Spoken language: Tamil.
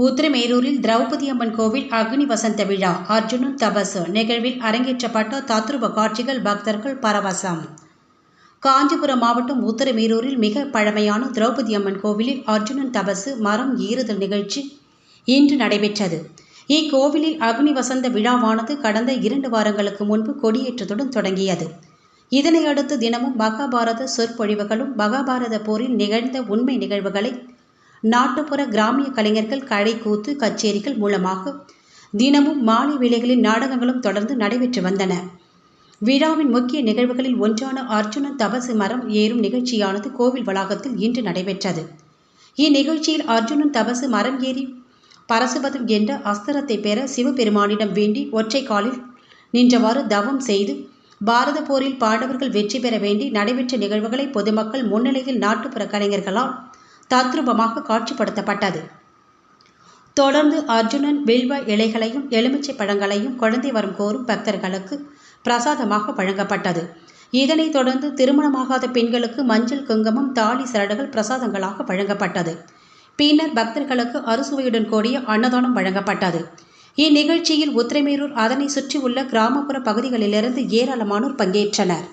திரௌபதி அம்மன் கோவில் அக்னி வசந்த விழா. அர்ஜுனன் தபசு. நிகழ்வில் அரங்கேற்றப்பட்ட தத்ரூப காட்சிகள் பக்தர்கள் பரவசம். காஞ்சிபுரம் மாவட்டம் உத்திரமேரூரில் மிக பழமையான திரௌபதி அம்மன் கோவிலில் அர்ஜுனன் தபசு மரம் ஏறுதல் நிகழ்ச்சி இன்று நடைபெற்றது. இக்கோவிலில் அக்னி வசந்த விழாவானது கடந்த இரண்டு வாரங்களுக்கு முன்பு கொடியேற்றத்துடன் தொடங்கியது. இதனையடுத்து தினமும் மகாபாரத சொற்பொழிவுகளும் மகாபாரத போரில் நிகழ்ந்த உண்மை நிகழ்வுகளை நாட்டுப்புற கிராமிய கலைஞர்கள் கடைக்கூத்து கச்சேரிகள் மூலமாக தினமும் மாலை வேளைகளில் நாடகங்களும் தொடர்ந்து நடைபெற்று வந்தன. விழாவின் முக்கிய நிகழ்வுகளில் ஒன்றான அர்ஜுனன் தபசு மரம் ஏறும் நிகழ்ச்சியானது கோவில் வளாகத்தில் இன்று நடைபெற்றது. இந்நிகழ்ச்சியில் அர்ஜுனன் தபசு மரம் ஏறி பரசுபதம் என்ற அஸ்திரத்தை பெற சிவபெருமானிடம் வேண்டி ஒற்றை காலில் நின்றவாறு தவம் செய்து பாரத போரில் பாண்டவர்கள் வெற்றி பெற வேண்டி நடைபெற்ற நிகழ்வுகளை பொதுமக்கள் முன்னிலையில் நாட்டுப்புற கலைஞர்களால் தத்ரூபமாக காட்சிப்படுத்தப்பட்டது. தொடர்ந்து அர்ஜுனன் வில்வ இலைகளையும் எலுமிச்சை பழங்களையும் குழந்தை வரம் கோரும் பக்தர்களுக்கு பிரசாதமாக வழங்கப்பட்டது. இதனைத் தொடர்ந்து திருமணமாகாத பெண்களுக்கு மஞ்சள் குங்குமம் தாலி சரடுகள் பிரசாதங்களாக வழங்கப்பட்டது. பின்னர் பக்தர்களுக்கு அறுசுவையுடன் கூடிய அன்னதானம் வழங்கப்பட்டது. இந்நிகழ்ச்சியில் உத்திரமேரூர் அதனை சுற்றியுள்ள கிராமப்புற பகுதிகளிலிருந்து ஏராளமானோர் பங்கேற்றனர்.